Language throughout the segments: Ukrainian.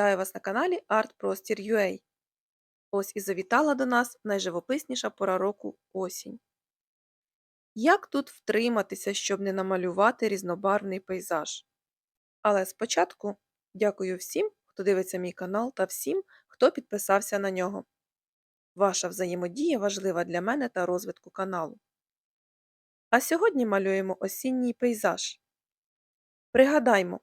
Вітаю вас на каналі ArtProstir.ua. Ось і завітала до нас найживописніша пора року осінь. Як тут втриматися, щоб не намалювати різнобарвний пейзаж? Але спочатку дякую всім, хто дивиться мій канал та всім, хто підписався на нього. Ваша взаємодія важлива для мене та розвитку каналу. А сьогодні малюємо осінній пейзаж. Пригадаймо,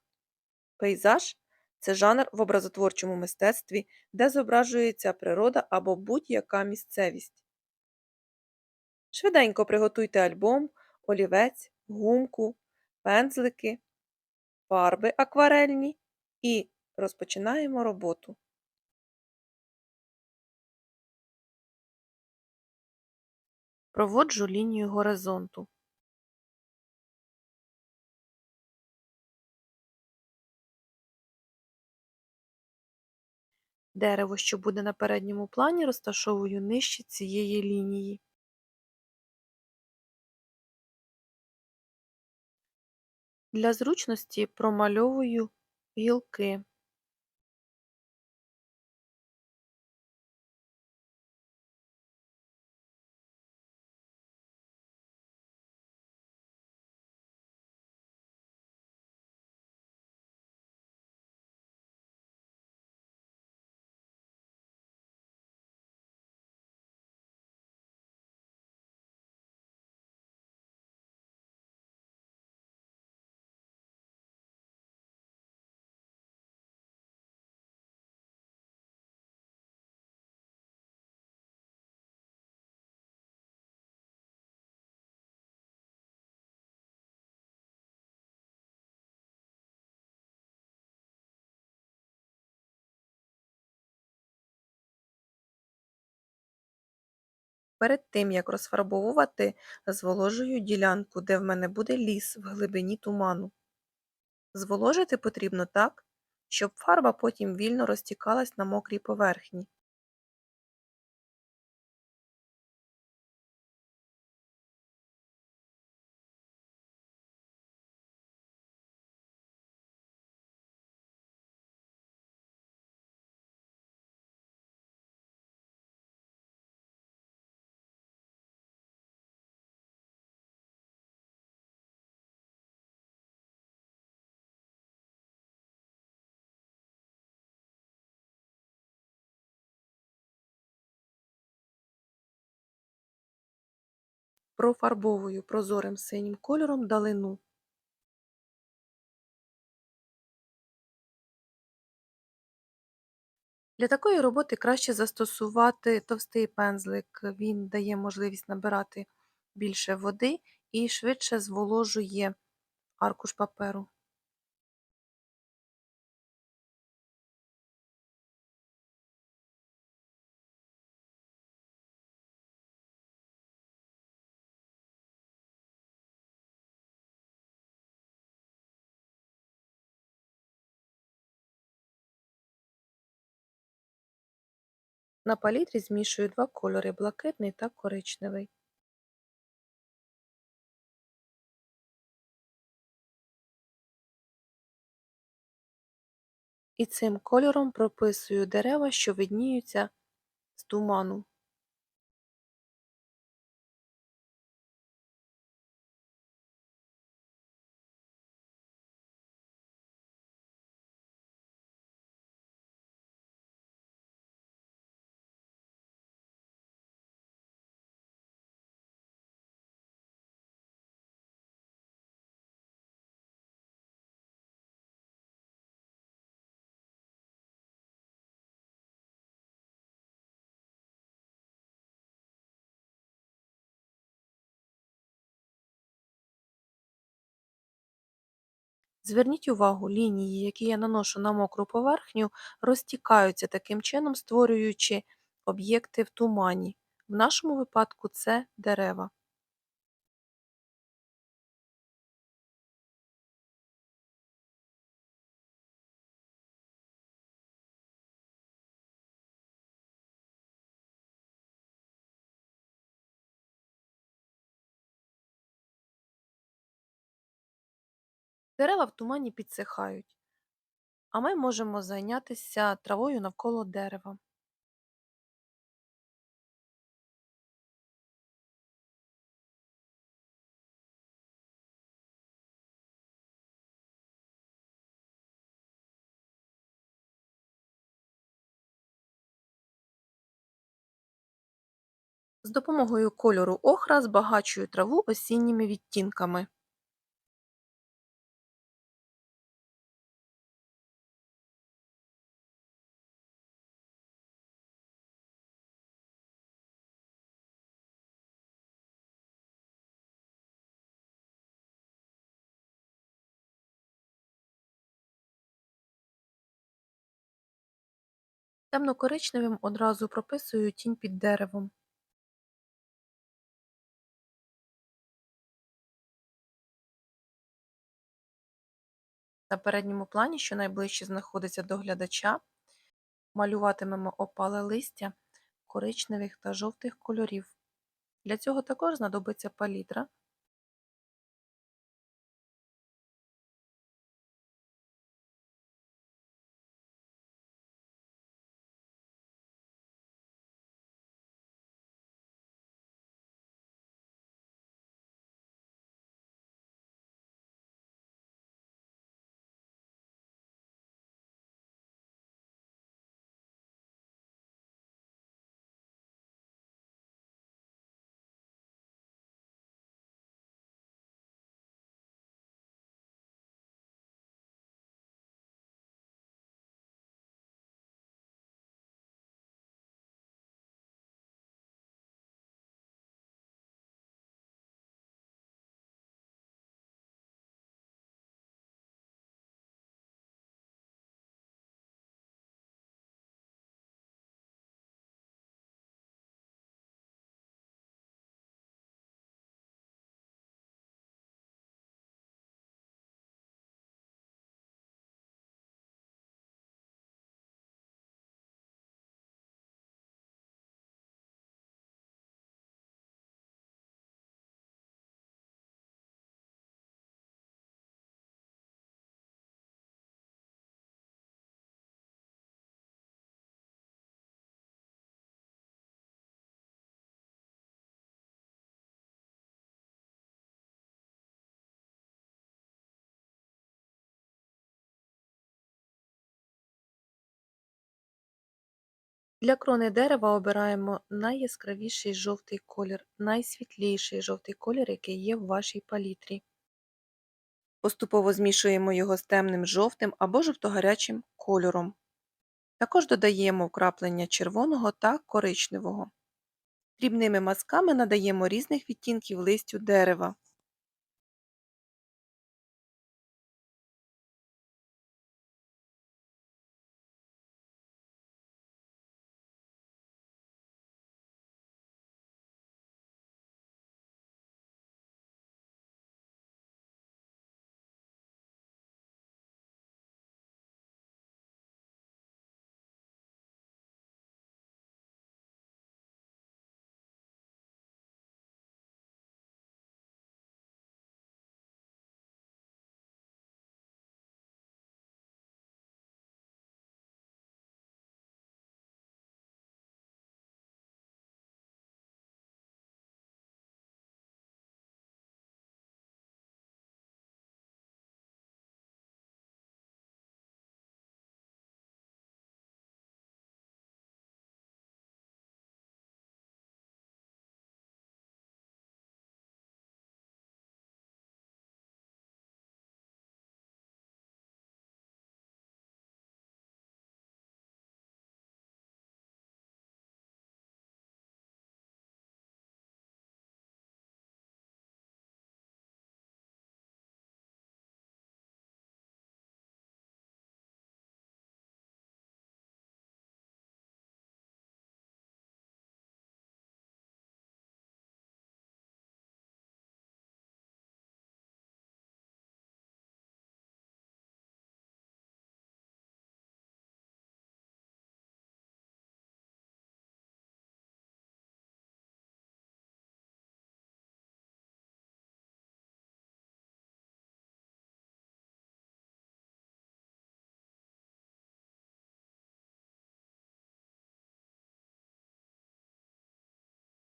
пейзаж це жанр в образотворчому мистецтві, де зображується природа або будь-яка місцевість. Швиденько приготуйте альбом, олівець, гумку, пензлики, фарби акварельні і розпочинаємо роботу. Проводжу лінію горизонту. Дерево, що буде на передньому плані, розташовую нижче цієї лінії. Для зручності промальовую гілки. Перед тим, як розфарбовувати, зволожую ділянку, де в мене буде ліс в глибині туману. Зволожити потрібно так, щоб фарба потім вільно розтікалась на мокрій поверхні. Профарбовую прозорим синім кольором далину. Для такої роботи краще застосувати товстий пензлик, він дає можливість набирати більше води і швидше зволожує аркуш паперу. На палітрі змішую два кольори блакитний та коричневий. І цим кольором прописую дерева, що видніються з туману. Зверніть увагу, лінії, які я наношу на мокру поверхню, розтікаються таким чином, створюючи об'єкти в тумані. В нашому випадку це дерева. Дерева в тумані підсихають. А ми можемо зайнятися травою навколо дерева. З допомогою кольору охра збагачую траву осінніми відтінками. Темно-коричневим одразу прописую тінь під деревом. На передньому плані, що найближче знаходиться до глядача, малюватимемо опале листя коричневих та жовтих кольорів. Для цього також знадобиться палітра. Для крони дерева обираємо найяскравіший жовтий колір, найсвітліший жовтий колір, який є в вашій палітрі. Поступово змішуємо його з темним жовтим або жовтогарячим кольором. Також додаємо вкраплення червоного та коричневого. Дрібними мазками надаємо різних відтінків листю дерева.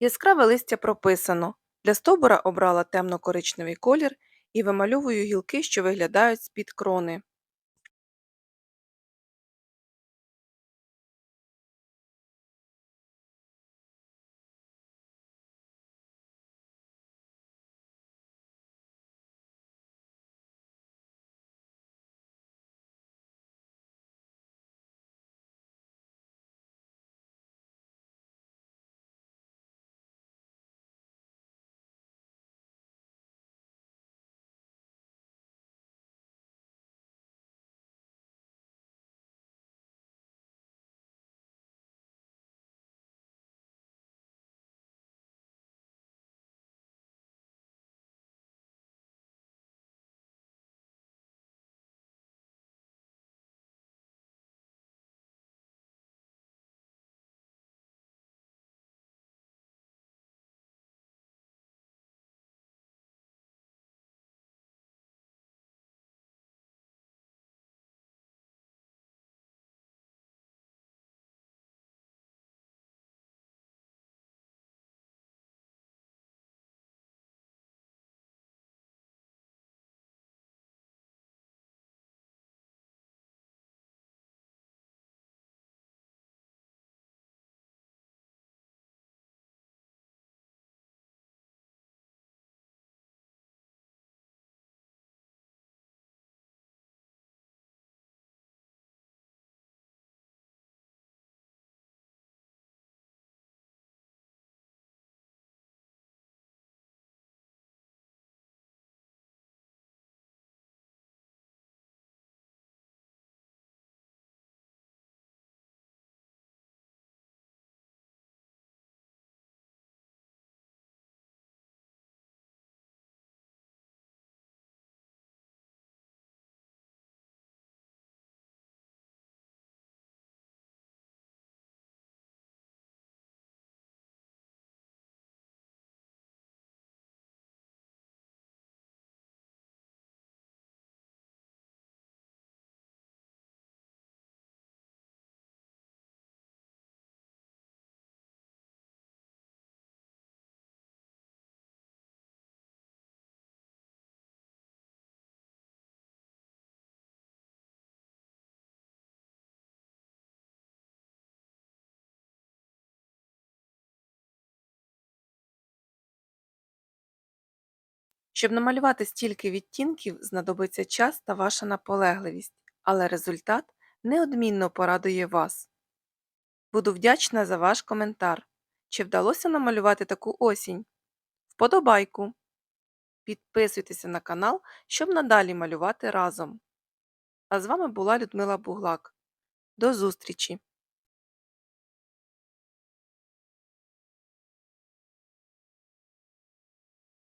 Яскраве листя прописано. Для стовбура обрала темно-коричневий колір і вимальовую гілки, що виглядають з-під крони. Щоб намалювати стільки відтінків, знадобиться час та ваша наполегливість, але результат неодмінно порадує вас. Буду вдячна за ваш коментар. Чи вдалося намалювати таку осінь? Вподобайку! Підписуйтеся на канал, щоб надалі малювати разом. А з вами була Людмила Буглак. До зустрічі!